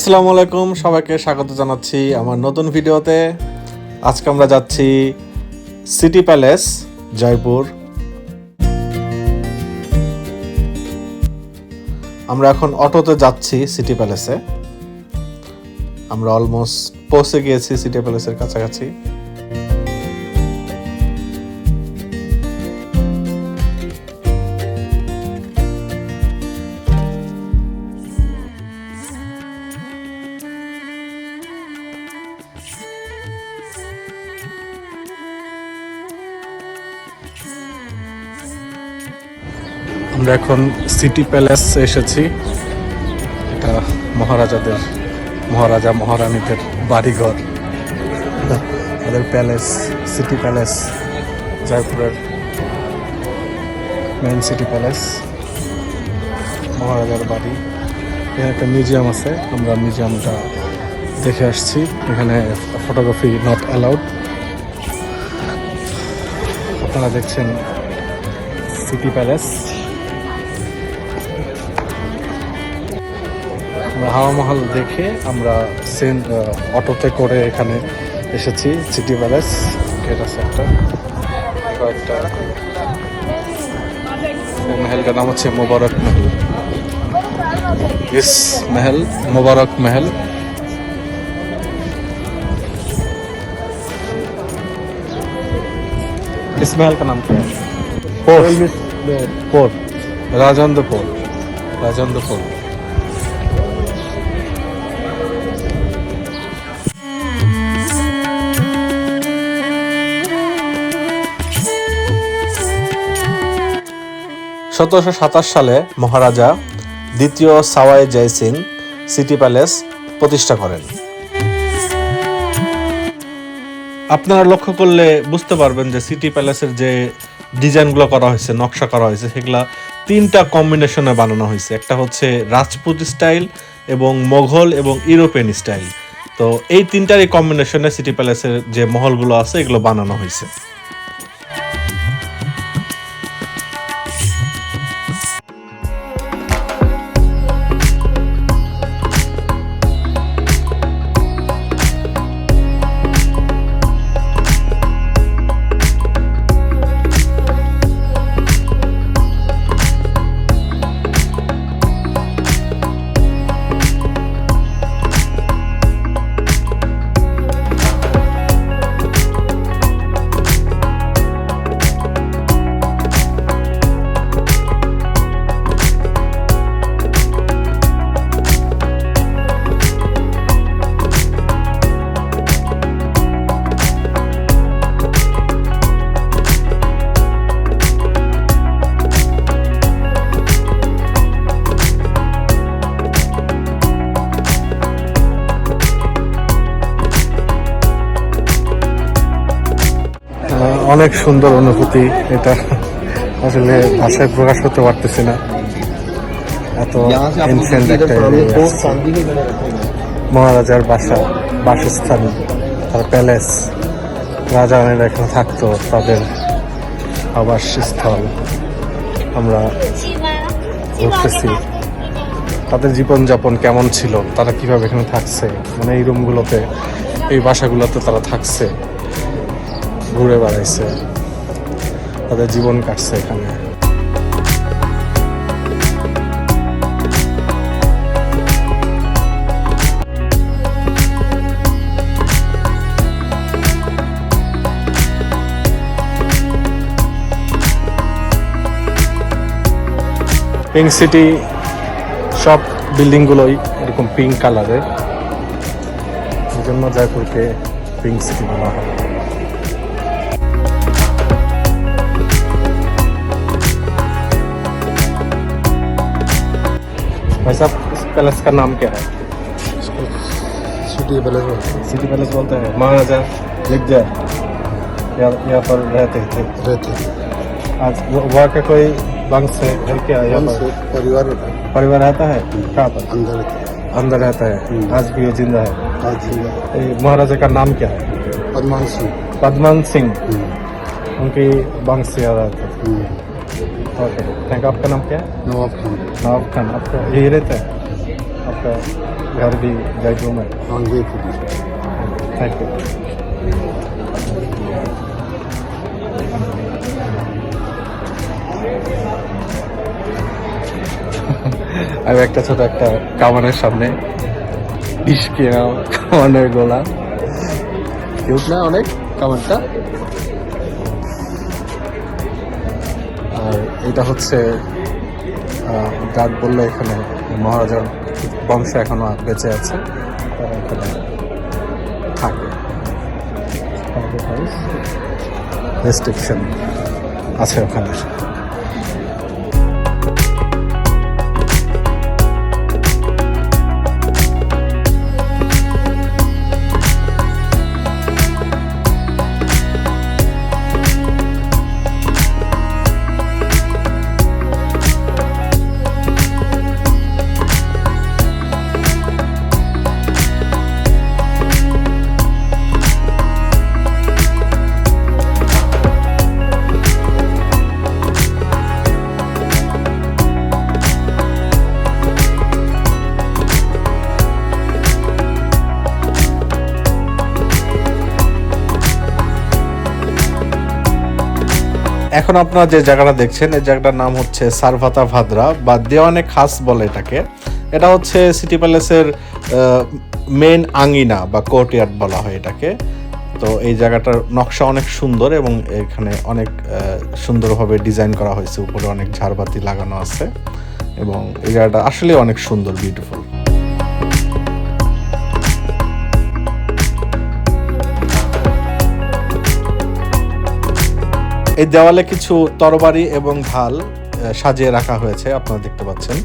আসসালামু আলাইকুম, সবাইকে স্বাগত জানাচ্ছি আমার নতুন ভিডিওতে। আজকে আমরা যাচ্ছি সিটি প্যালেস, জয়পুর। আমরা এখন অটোতে যাচ্ছি সিটি প্যালেসে। আমরা অলমোস্ট পৌঁছে গিয়েছি সিটি প্যালেসের কাছাকাছি। আমরা এখন সিটি প্যালেস এসেছি। এটা মহারাজাদের, মহারাজা মহারানীদের বাড়িঘর। ওদের প্যালেস, সিটি প্যালেস, জয়পুরের মেইন সিটি প্যালেস। মহারাজার বাড়ি। এখানে একটা মিউজিয়াম আছে, আমরা মিউজিয়ামটা দেখে আসছি। এখানে ফটোগ্রাফি নট অ্যালাউড আপনারা দেখছেন সিটি প্যালেস। হাওয়া মহল দেখে আমরা সেন অটোতে করে এখানে এসেছি সিটি প্যালেস গেট আছে একটা কয়েকটা এই মেহেলটার নাম হচ্ছে মোবারক মেহেল ইস মেহেল মোবারক মেহেল इस महल का नाम क्या है port port Rajendra port Rajendra port সতেরোশো সাতাশ সালে মহারাজা দ্বিতীয় সাওয়াই জয় সিং সিটি প্যালেস প্রতিষ্ঠা করেন। আপনারা লক্ষ্য করলে বুঝতে পারবেন যে সিটি প্যালেসের যে ডিজাইনগুলো করা হয়েছে, নকশা করা হয়েছে, সেগুলা তিনটা কম্বিনেশনে বানানো হয়েছে। একটা হচ্ছে রাজপুত স্টাইল এবং মোঘল এবং ইউরোপিয়ান স্টাইল। তো এই তিনটারই কম্বিনেশনে সিটি প্যালেসের যে মহলগুলো আছে, এগুলো বানানো হয়েছে। অনেক সুন্দর অনুভূতি এটা। আসলে ভাষায় প্রকাশ করতে পারতেছি না। এত এনশিয়েন্ট একটা মহারাজার বাসা, বাসস্থান, তার প্যালেস রাজা রানীরা এখানে থাকতো, তাদের আবাসস্থল। আমরা ঘুরতেছি। তাদের জীবনযাপন কেমন ছিল? তারা কীভাবে এখানে থাকছে? মানে এই রুমগুলোতে এই বাসাগুলোতে তারা থাকছে? ঘুরে বেড়াইছে। তাদের জীবন কাটছে এখানে। পিঙ্ক সিটি সব বিল্ডিংগুলোই এরকম পিঙ্ক কালারের এই জন্য জয়পুরকে পিঙ্ক সিটি বলা হয়। भाई साहब इस पैलेस का नाम क्या है? सिटी पैलेस में सिटी पैलेस बोलते हैं। महाराजा लिख जाए यहाँ यहाँ पर रहते थे। रहते आज वहाँ का कोई वंश है? है क्या यहाँ पर? परिवार रहता है। परिवार रहता है? कहाँ पर? अंदर रहता है। अंदर रहता है। हम्म। आज भी वो ज़िंदा है। आज ये महाराजा का नाम क्या है? पदमान सिंह। पद्मन सिंह। हम्म, उनकी वंश से आ रहा था। हम्म, ओके थैंक यू आपका नाम क्या है नवाब खान नवाब खान आपका यही रहता है आपका घर भी बेडरूम है हाँ ये खुद ही थैंक यू আমি একটা ছোট একটা কামানের সামনে ইস কিনা কামানের গোলা কিউট না অনেক কামানটা এটা হচ্ছে ডাক বললে এখানে মহারাজার বংশ এখনও বেঁচে আছে, তারা এখানে থাকে। রেস্ট্রিকশন আছে ওখানে। এখন আপনারা যে জায়গাটা দেখছেন, এই জায়গাটার নাম হচ্ছে সারভাতা ভাদ্রা বা দেওয়ানে খাস বলে এটাকে। এটা হচ্ছে সিটি প্যালেসের মেন আঙ্গিনা বা কোর্টইয়ার্ড বলা হয় এটাকে। তো এই জায়গাটার নকশা অনেক সুন্দর এবং এখানে অনেক সুন্দরভাবে ডিজাইন করা হয়েছে। উপরে অনেক ঝাড়বাতি লাগানো আছে এবং এই জায়গাটা আসলে অনেক সুন্দর বিউটিফুল এই দেওয়ালে কিছু তরবারি এবং ঢাল সাজিয়ে রাখা হয়েছে, আপনারা দেখতে পাচ্ছেন।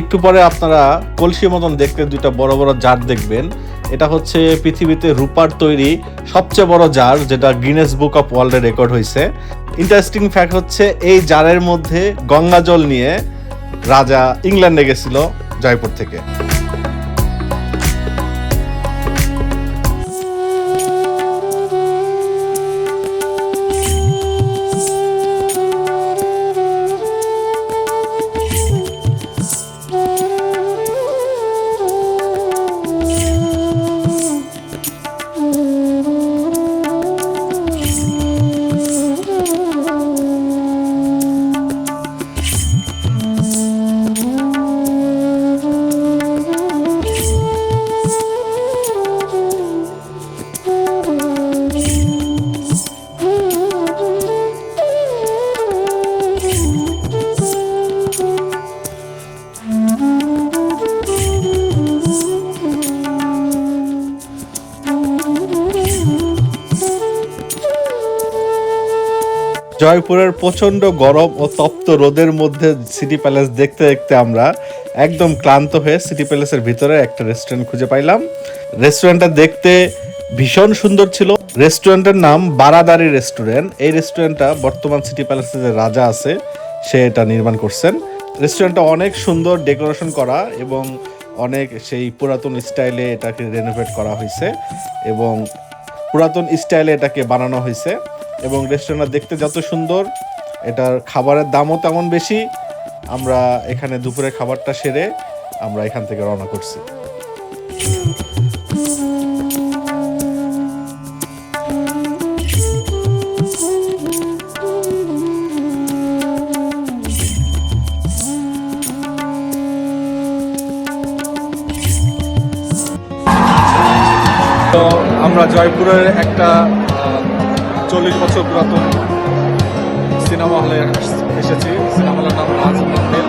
একটু পরে আপনারা কলসি মতন দেখতে দুইটা বড় বড় জার দেখবেন। এটা হচ্ছে পৃথিবীতে রূপার তৈরি সবচেয়ে বড় জার, যেটা গিনেস বুক অফ ওয়ার্ল্ডে রেকর্ড হয়েছে ইন্টারেস্টিং ফ্যাক্ট হচ্ছে, এই জারের মধ্যে গঙ্গা জল নিয়ে রাজা ইংল্যান্ডে গেছিল জয়পুর থেকে। জয়পুরের প্রচণ্ড গরম ও তপ্ত রোদের মধ্যে সিটি প্যালেস দেখতে দেখতে আমরা একদম ক্লান্ত হয়ে সিটি প্যালেসের ভিতরে একটা রেস্টুরেন্ট খুঁজে পাইলাম। রেস্টুরেন্টটা দেখতে ভীষণ সুন্দর ছিল। রেস্টুরেন্টের নাম বারাদারি রেস্টুরেন্ট। এই রেস্টুরেন্টটা বর্তমান সিটি প্যালেসের যে রাজা আছে, সে এটা নির্মাণ করছেন। রেস্টুরেন্টটা অনেক সুন্দর ডেকোরেশন করা এবং অনেক সেই পুরাতন স্টাইলে এটাকে রেনোভেট করা হয়েছে এবং পুরাতন স্টাইলে এটাকে বানানো হয়েছে। এবং রেস্টুরেন্টটা দেখতে যত সুন্দর, এটার খাবারের দামও তেমন বেশি। আমরা এখানে দুপুরে খাবারটা সেরে আমরা এখান থেকে রওনা করছি। তো আমরা জয়পুরের একটা চল্লিশ বছর পুরাতন সিনেমা হলে এসেছি। সিনেমা হলের নাম মন্দির।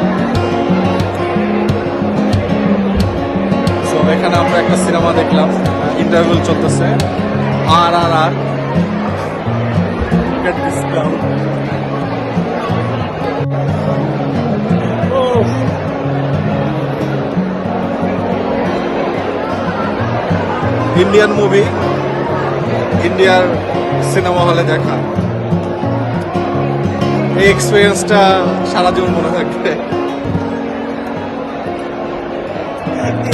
তো এখানে আমরা একটা সিনেমা দেখলাম। ইন্টারভিউ চলতেছে। আর আর আর. ইন্ডিয়ান মুভি ইন্ডিয়ার সিনেমা হলে দেখা। এই এক্সপিরিয়েন্সটা সারা জীবন মনে থাকবে।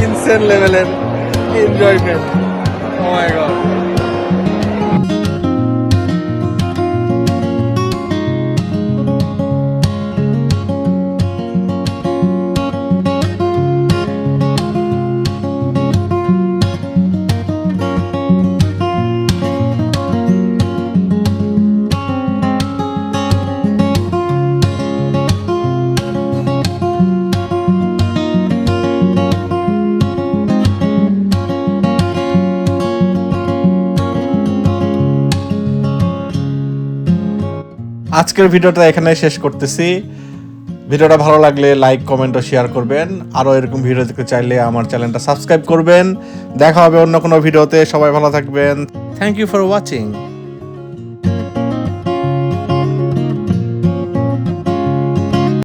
ইনসেন লেভেলের এনজয়মেন্ট ও মাই গড আজকের ভিডিওটা এখানে শেষ করতেছি। ভিডিওটা ভালো লাগলে লাইক, কমেন্ট ও শেয়ার করবেন। আরও এরকম ভিডিও দেখতে চাইলে আমার চ্যানেলটা সাবস্ক্রাইব করবেন। দেখা হবে অন্য কোনো ভিডিওতে। সবাই ভালো থাকবেন। Thank you for watching